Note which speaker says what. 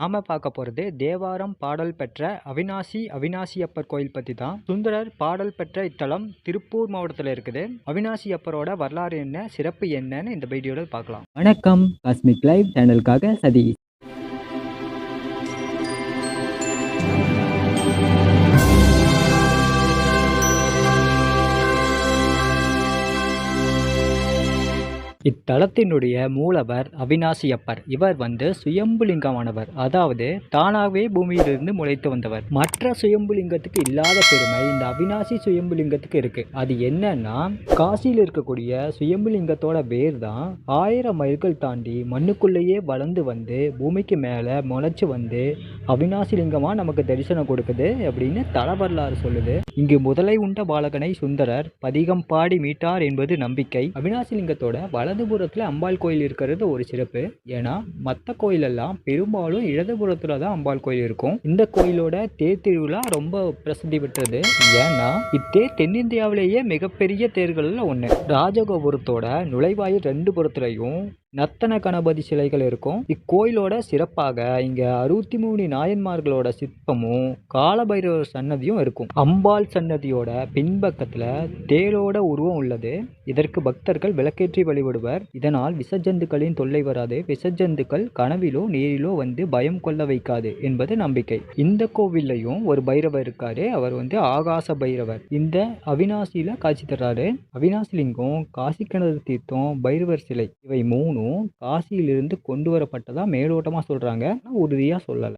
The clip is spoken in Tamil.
Speaker 1: நாம பார்க்க போகிறது தேவாரம் பாடல் பெற்ற அவினாசி அவினாசியப்பர் கோயில் பற்றி தான். சுந்தரர் பாடல் பெற்ற இத்தலம் திருப்பூர் மாவட்டத்தில் இருக்குது. அவினாசியப்பரோட வரலாறு என்ன சிறப்பு என்னன்னு இந்த வீடியோவில் பார்க்கலாம்.
Speaker 2: வணக்கம். காஸ்மிக் லைவ் சேனலுக்காக சதீஷ்.
Speaker 1: இத்தலத்தினுடைய மூலவர் அவினாசியப்பர் இவர் வந்து சுயம்புலிங்கமானவர். அதாவது தானாகவே பூமியிலிருந்து முளைத்து வந்தவர். மற்ற சுயம்புலிங்கத்துக்கு இல்லாத பெருமை இந்த அவினாசி சுயம்புலிங்கத்துக்கு இருக்கு. அது என்னன்னா காசியில் இருக்கக்கூடிய சுயம்புலிங்கத்தோட வேர் தான் ஆயிரம் மைல்கள் தாண்டி மண்ணுக்குள்ளேயே வளர்ந்து வந்து பூமிக்கு மேலே முளைச்சு வந்து அவினாசி லிங்கமாக நமக்கு தரிசனம் கொடுக்குது அப்படின்னு தல வரலாறு சொல்லுது. இங்கு முதலை உண்ட பாலகனை சுந்தரர் பதிகம் பாடி மீட்டார் என்பது நம்பிக்கை. அவினாசி லிங்கத்தோட இடதுபுறத்தில் அம்பாள் கோயில் இருக்கிறது ஒரு சிறப்பு. ஏன்னா மற்ற கோயிலெல்லாம் பெரும்பாலும் இடதுபுறத்தில் தான் அம்பாள் கோயில் இருக்கும். இந்த கோயிலோட தேர் திருவிழா ரொம்ப பிரசித்தி பெற்றது. ஏன்னா இத்தேர் தென்னிந்தியாவிலேயே மிகப்பெரிய தேர்களில் ஒன்று ராஜகோபுரத்தோட நுழைவாயில் ரெண்டு புறத்துலையும் நத்தன கணபதி சிலைகள் இருக்கும். இக்கோயிலோட சிறப்பாக இங்க அறுபத்தி மூணு நாயன்மார்களோட சிற்பமும் காலபைரவர் சன்னதியும் இருக்கும். அம்பாள் சன்னதியோட பின்பக்கத்துல தேரோட உருவம் உள்ளது. இதற்கு பக்தர்கள் விளக்கேற்றி வழிபடுவர். இதனால் விசஜந்துக்களின் தொல்லை வராது. விசஜந்துக்கள் கனவிலோ நேரிலோ வந்து பயம் கொள்ள வைக்காது என்பது நம்பிக்கை. இந்த கோவில்லையும் ஒரு பைரவர் இருக்காரு. அவர் வந்து ஆகாச பைரவர். இந்த அவினாசியில காட்சி தர்றாரு. அவினாசிலிங்கம் காசிக்கணது காசி தீர்த்தம் பைரவர் சிலை. இவை மூணும் காசியிலிருந்து கொண்டு வரப்பட்டதா மேலோட்டமா சொல்றாங்க. ஆனால் உறுதியா சொல்லலை.